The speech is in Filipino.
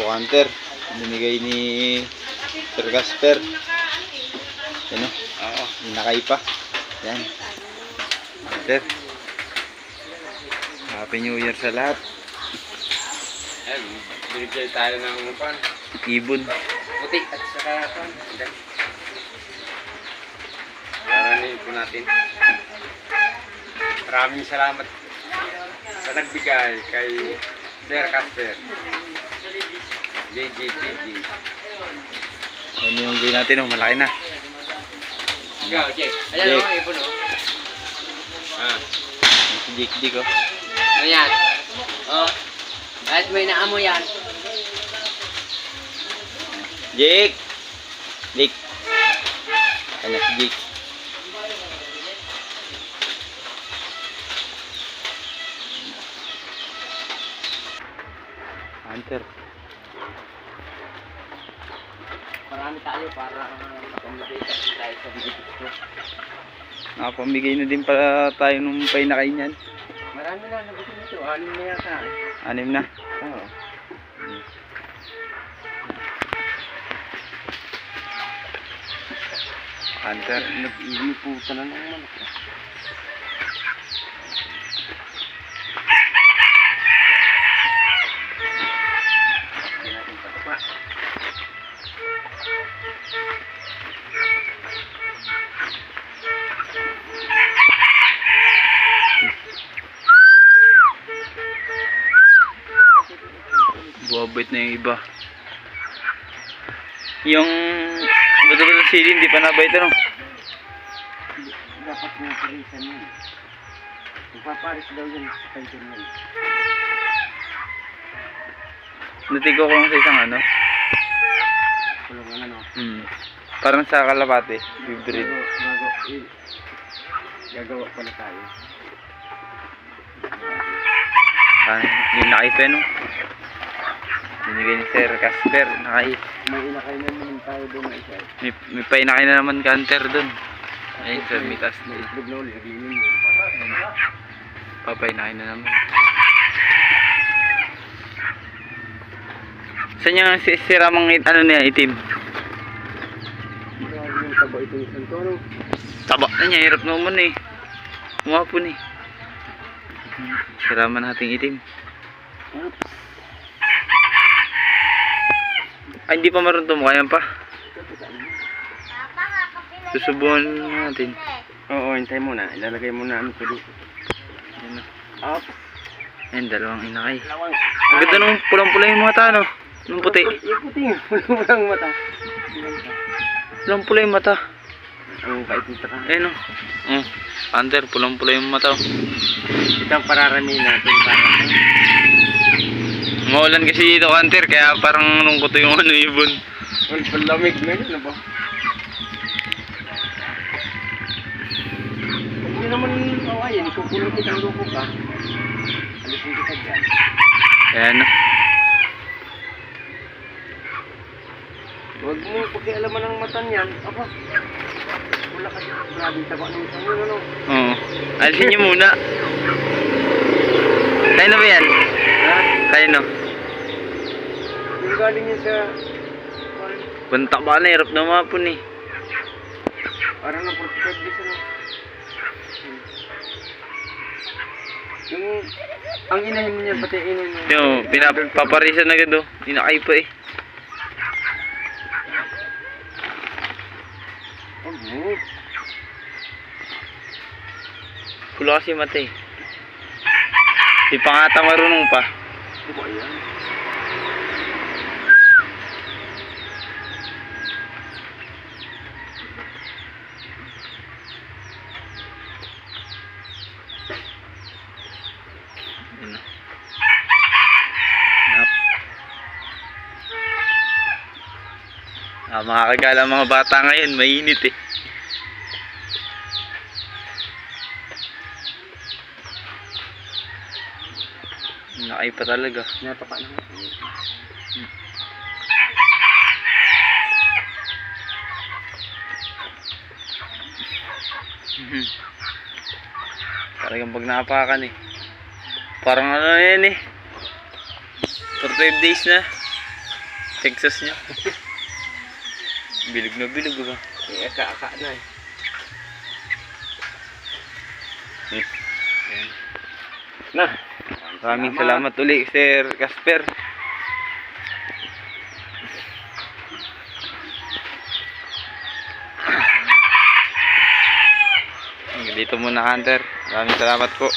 po counter. Binigay ni Sir Gasper. Ano? Oo. Inakay pa. Yan. Counter. Happy New Year sa lahat. Ayun, binigay tayo ng pan. Ibon. Puti at saka pan. Paranin po natin. Maraming salamat sa nagbigay kay Sir Casper. JJJJ. Yan yung gawin natin. Oh, malaki na. Ikaw, Jake. Ayan, Jake. oh, ibon Ah. Yan Si Jake Jake oh. Ano yan? Oh. Kahit may naamoy yan. Jake! Jake! Ano si Jake? Hunter. Marami tayo para makamigay tayo sa video. Nakapamigay na din pala tayo nung painakay niyan. Marami na nabigyan nito. Anim na yata. Anim na. Oo. Hunter. Nag-iiputan na ng manok. Buwabit na yung iba. Yung bato-bato ng sili, hindi pa nabait ano? Dapat nga parisan yun. Magpaparis daw yun sa kantin yun. Natigo ko lang sa isang ano. Kulungan ano. Hmm. Parang sa kalapate. Hybrid. Bago, bago, eh, gagawa pa na tayo. Ah, yung nakaipe no. Binigay ni Sir Casper. Nakai. May inakay na naman tayo doon na isa. May, may painakay na naman canter dun. Ayun sir, may taas na. Itlog na uli, naglingin yun. Papainakay na naman. Saan yung si sira mang it- ano niya, itim? Yung taba itong isang to, ano? Taba na niya, hirap naman eh. Umapon eh. Sira man nating itim. Oops. Ay, hindi pa marunong tumukayan pa. Susubukan natin. Oo, hintay muna. Ilalagay muna ano ko dito. Ayan na. Up. Ayan, dalawang inakay. Lawang. Ang ganda nung pulang-pula yung mata, no? Nung puti. Yung puti. Pulang mata. Pulang-pula yung mata. Ang bait nito ka. Ayan, no? Oh, Hunter, pulang-pula yung mata. oh. Ito ang pararami natin para Maulan kasi dito, Hunter, kaya parang lungkot yung ano, ibon. Well, palamig na yun, ano ba? Hindi naman kawayan, ikukulong kitang lupo ka. Alisin kita dyan. Ayan, no? Huwag mo pakialaman ng mata niyan. Aba, wala ka dyan. Grabe taba ng isang yun, ano? Oo. Alisin niyo muna. Kaya na ba yan? Ha? Kaya no? Galing yun sa... Bantak ba na, hirap na umapon eh. Parang na 45 days, ano? Hmm. Yung... Ang inahin niya, pati inin mo. Yung, pinapaparisan agad oh. Inakay pa eh. Mo. Pula kasi mata eh. Di pa nga marunong pa. Ano ba yan? Yun na. Nap. Ah, mga kagala mga bata ngayon, mainit eh. Nakay pa talaga. Natapa naman. Mhm. Talagang pag napakan eh. Parang ano na yan eh. For 5 days na. Texas niya. bilog na bilog ba? Eh, aka-aka na eh. Ayan. Na. Maraming salamat uli, Sir Casper. Dito muna, Hunter. Maraming salamat po.